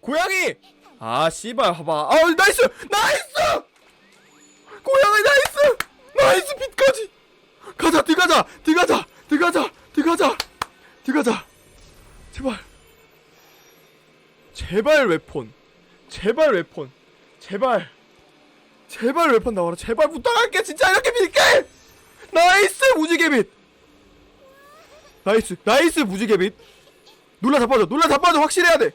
고양이! 아 씨발 봐봐. 아 나이스! 나이스! 고양이 나이스! 나이스 빛까지! 가자 들어가자! 들어가자! 들어가자! 들어가자! 들어가자! 제발. 제발 웨폰. 제발 웨폰. 제발. 제발 웨폰 나와라. 제발 부탁할게 진짜. 이렇게 밀게! 나이스 무지개 빛! 나이스 나이스 무지개 빛 놀라 다 빠져 놀라 다 빠져 확실해야 돼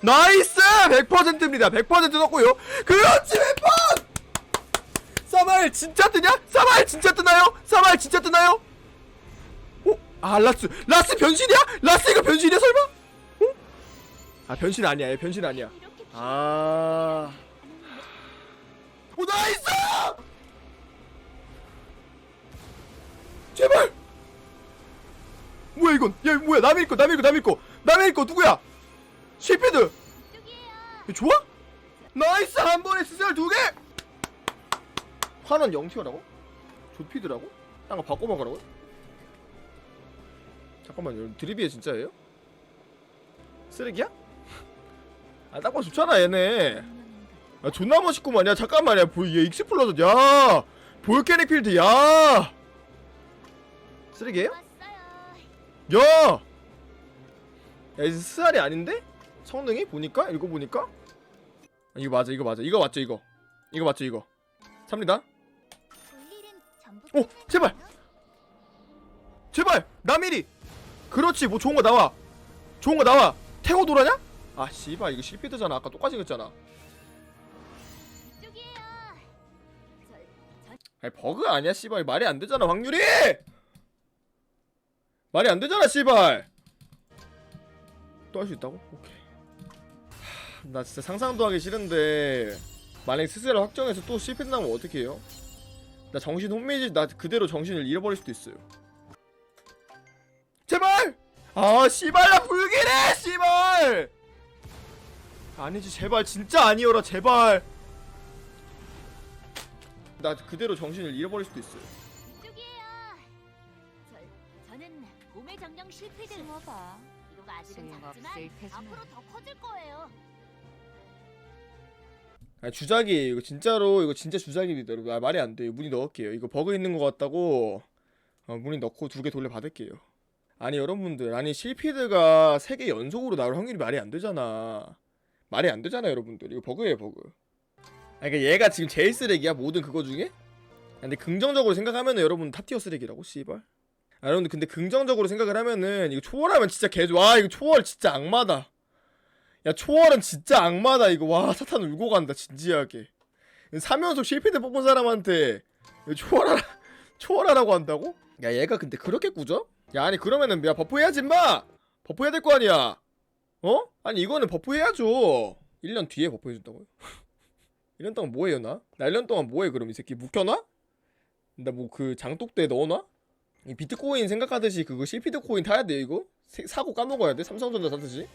나이스 100%입니다 100% 넣고요 그렇지 웨폰 사마일 진짜 뜨냐? 사마일 진짜 뜨나요? 사마일 진짜 뜨나요? 어? 아 라스 라스 변신이야? 라스 이거 변신이야 설마? 어? 아 변신 아니야 얘 변신 아니야 아... 오 나이스! 이건? 야 뭐야 남의 거 남의 거 남의 거 남의 거 누구야? 이거 좋아? 나이스 한 번에 스셀 두 개! 환원 0티어라고? 조피드라고? 딴거 바꿔 먹으라고? 잠깐만요 드리비에 진짜예요? 쓰레기야? 아 딱 봐 좋잖아 얘네 아 존나 멋있구만 야 잠깐만 야 보이 얘 익스플로드 야 볼케닉 필드 야 쓰레기예요? 야! 야 이제 스알이 아닌데? 성능이? 보니까? 이거 보니까? 아, 이거 맞아 이거 맞아. 이거 맞죠 이거? 이거 맞죠 이거? 삽니다. 오? 제발! 제발! 나미리 그렇지 뭐 좋은 거 나와. 좋은 거 나와. 태워 도라냐? 아 씨발 이거 실피드잖아. 아까 똑같이 그랬잖아. 아니 버그 아니야 씨발. 말이 안 되잖아 확률이 말이 안 되잖아 씨발. 또 할 수 있다고? 오케이. 하, 나 진짜 상상도 하기 싫은데 만약에 스스로 확정해서 또 실패 나면 어떻게 해요? 나 정신 혼미지 나 그대로 정신을 잃어버릴 수도 있어요. 제발! 아 씨발 나 불길해 씨발! 아니지 제발. 진짜 아니어라 제발. 나 그대로 정신을 잃어버릴 수도 있어요. 저, 저는 봄의 정령 실패들. 숨어봐. 이거 아직은 소용없을 작지만 테지만. 앞으로 더 커질 거예요. 아 주작이 이거 진짜로 이거 진짜 주작입니다 여러분. 아, 말이 안돼 문의 넣을게요. 이거 버그 있는 것 같다고 어, 문의 넣고 두 개 돌려 받을게요. 아니 여러분들 아니 실피드가 세 개 연속으로 나올 확률이 말이 안 되잖아. 말이 안 되잖아 여러분들. 이거 버그예요 버그. 아 그러니까 얘가 지금 제일 쓰레기야 모든 그거 중에? 아, 근데 긍정적으로 생각하면은 여러분 탑티어 쓰레기라고 씨발. 아 여러분들 근데 긍정적으로 생각을 하면은 이거 초월하면 진짜 개좋아 이거 초월 진짜 악마다 야 초월은 진짜 악마다 이거 와 사탄 울고 간다 진지하게 3연속 실패대 뽑은 사람한테 이거 초월하라 초월하라고 한다고? 야 얘가 근데 그렇게 꾸져? 야 아니 그러면은 야 버프해야지 임마 버프해야 될 거 아니야 어? 아니 이거는 버프해야죠 1년 뒤에 버프해준다고요? 1년 동안 뭐해요 나? 나 1년 동안 뭐해 그럼 이 새끼 묵혀놔? 나 뭐 그 장독대에 넣어놔? 이 비트코인 생각하듯이 그거 실피드 코인 타야 돼 이거? 세- 사고 까먹어야 돼? 삼성전자 사듯이?